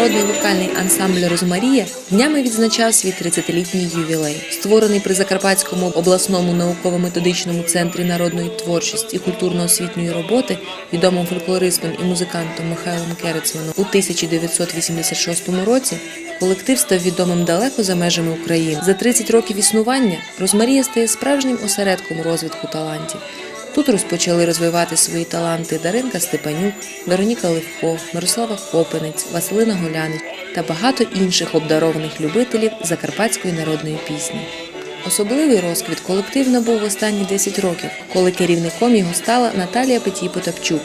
народний вокальний ансамбль Розмарія днями відзначав свій 30-літній ювілей. Створений при Закарпатському обласному науково-методичному центрі народної творчості і культурно-освітньої роботи відомим фольклористом і музикантом Михайлом Керецманом у 1986 році. Колектив став відомим далеко за межами України. За 30 років існування Розмарія стає справжнім осередком розвитку талантів. Тут розпочали розвивати свої таланти Даринка Степанюк, Вероніка Левко, Мирослава Копинець, Василина Голянич та багато інших обдарованих любителів закарпатської народної пісні. Особливий розквіт колектив набув в останні 10 років, коли керівником його стала Наталія Петій Потапчук,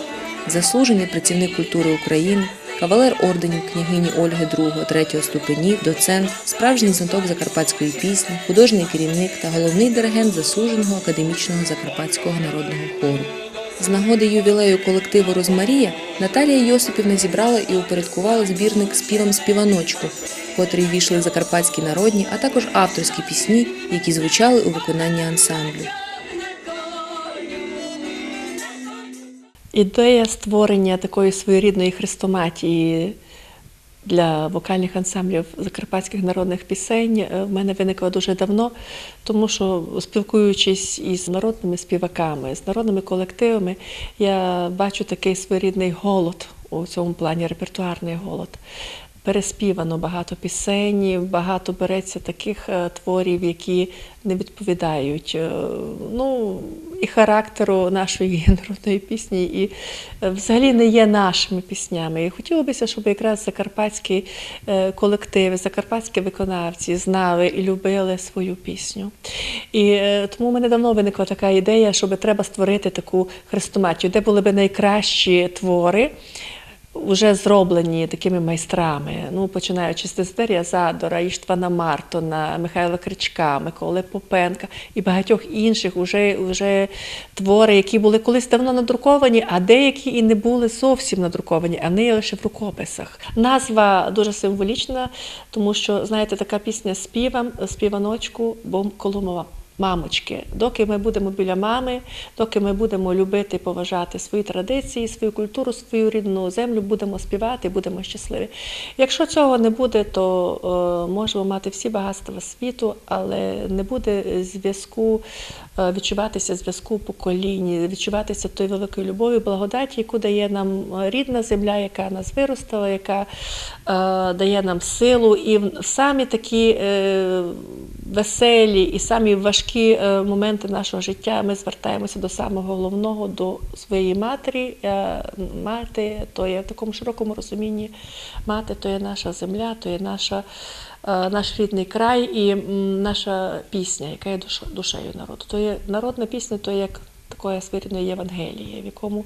заслужений працівник культури України, кавалер орденів княгині Ольги II, третього ступенів, доцент, справжній знаток закарпатської пісні, художній керівник та головний диригент заслуженого академічного закарпатського народного хору. З нагоди ювілею колективу Розмарія Наталія Йосипівна зібрала і упорядкувала збірник співам співаночку, в котрий війшли закарпатські народні, а також авторські пісні, які звучали у виконанні ансамблю. Ідея створення такої своєрідної хрестоматії для вокальних ансамблів закарпатських народних пісень е, в мене виникла дуже давно, тому що спілкуючись із народними співаками, з народними колективами, я бачу такий своєрідний голод у цьому плані, репертуарний голод. Переспівано багато пісень, багато береться таких е, творів, які не відповідають е, ну, і характеру нашої народної пісні, і е, взагалі не є нашими піснями. І хотілося б, щоб якраз закарпатські колективи, закарпатські виконавці знали і любили свою пісню. І тому в мене давно виникла така ідея, щоб треба створити таку хрестоматію, де були б найкращі твори вже зроблені такими майстрами, ну починаючи з Дезидерія Задора, Іштвана Мартона, Михайла Кричка, Миколи Попенка і багатьох інших уже, уже твори, які були колись давно надруковані, а деякі і не були зовсім надруковані, а є лише в рукописах. Назва дуже символічна, тому що, знаєте, така пісня співам, співаночку, бо коло мамочки. Доки ми будемо біля мами, доки ми будемо любити поважати свої традиції, свою культуру, свою рідну землю, будемо співати, будемо щасливі. Якщо цього не буде, то е, можемо мати всі багатства світу, але не буде зв'язку, е, відчуватися зв'язку поколінь, відчуватися тої великої любові, благодаті, яку дає нам рідна земля, яка нас виростила, яка е, дає нам силу. І самі такі веселі і самі важкі е, моменти нашого життя ми звертаємося до самого головного, до своєї матері. Е, Мати то є в такому широкому розумінні. Мати то є наша земля, то є наша. е, Наш рідний край і наша пісня, яка є душею народу. То є народна пісня, то є як такої своєрідної Євангелії, в якому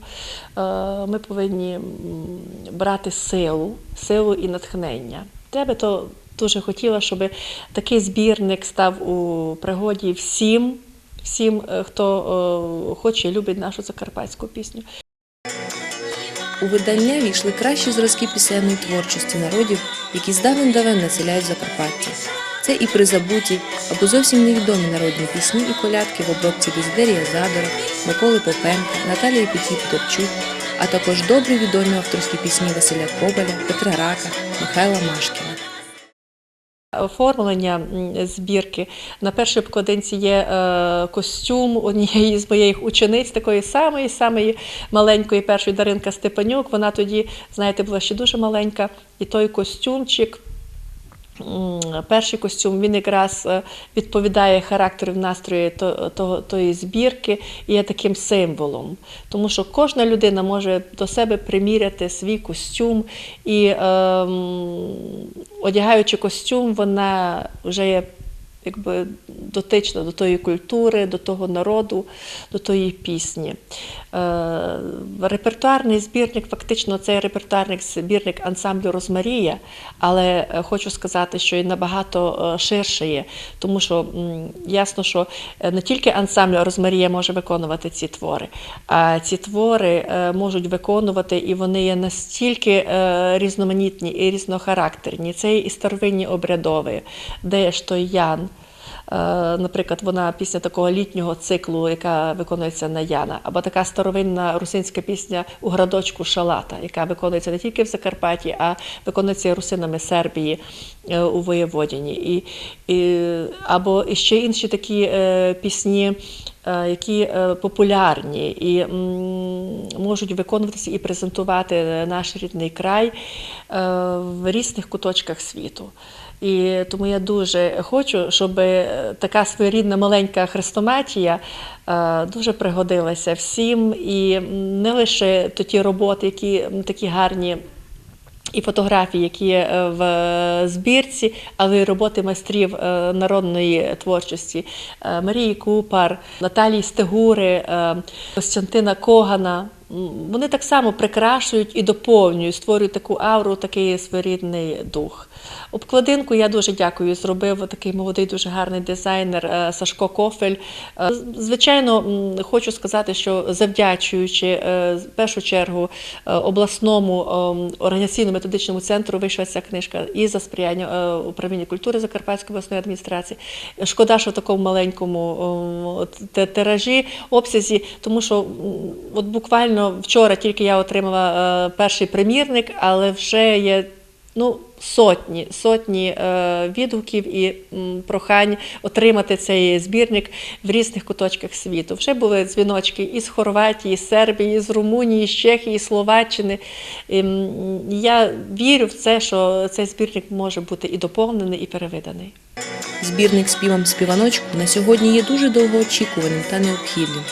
ми повинні брати силу, силу і натхнення. Би то дуже хотіла, щоб такий збірник став у пригоді всім, всім, е, хто е, хоче і любить нашу закарпатську пісню. У видання війшли кращі зразки пісенної творчості народів, які здавен давен населяють Закарпаття. Це і призабуті або зовсім невідомі народні пісні і колядки в обробці Дезидерія Задора, Миколи Попенка, Наталії Петі Потопчук, а також добрі відомі авторські пісні Василя Кобаля, Петра Рака, Михайла Машкіна. Оформлення збірки на першій обкладинці є е, костюм однієї з моїх учениць, такої самої, самої маленької першої Даринка Степанюк. Вона тоді, знаєте, була ще дуже маленька, і той костюмчик. Перший костюм він якраз е, відповідає характеру настрою то- тої збірки і є таким символом. Тому що кожна людина може до себе приміряти свій костюм, і ем, одягаючи костюм, вона вже є якби дотична до тої культури, до того народу, до тої пісні. Е, репертуарний збірник, фактично, це репертуарний збірник ансамблю Розмарія, але е, хочу сказати, що і набагато е, ширше є, тому що ясно, що не тільки ансамбль Розмарія може виконувати ці твори, а ці твори можуть виконувати, і вони є настільки різноманітні і різнохарактерні. Це і старовинні обрядові, де ж той Ян. Наприклад, вона пісня такого літнього циклу, яка виконується на Яна, або така старовинна русинська пісня у градочку Шалата, яка виконується не тільки в Закарпатті, а виконується русинами Сербії е, у Воєводіні. І, і, або ще інші такі е, пісні, е, які е, популярні і можуть виконуватися і презентувати наш рідний край е, в різних куточках світу. І тому я дуже хочу, щоб е, така своєрідна маленька хрестоматія е, дуже пригодилася всім, і не лише ті роботи, які такі гарні. І фотографії, які є е, в збірці, але й роботи майстрів народної творчості Марії Купар, Наталії Стегури, Костянтина Когана. Вони так само прикрашують і доповнюють, створюють таку ауру, такий своєрідний дух. Обкладинку я дуже дякую. Зробив такий молодий, дуже гарний дизайнер е, Сашко Кофель. Е, Звичайно, хочу сказати, що завдячуючи е, в першу чергу е, обласному організаційно-методичному центру вийшла ця книжка і за сприяння е, управління культури Закарпатської обласної адміністрації. Шкода, що в такому маленькому тиражі, обсязі, тому що от буквально вчора тільки я отримала е, перший примірник, але вже є ну, сотні, сотні е, відгуків і м, прохань отримати цей збірник в різних куточках світу. Вже були дзвіночки із Хорватії, з Сербії, з Румунії, з Чехії, Словаччини. І, м, я вірю в це, що цей збірник може бути і доповнений, і перевиданий. Збірник співам співаночку на сьогодні є дуже довгоочікуваним та необхідним.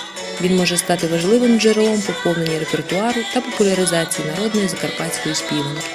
Він може стати важливим джерелом поповнення репертуару та популяризації народної закарпатської співанки.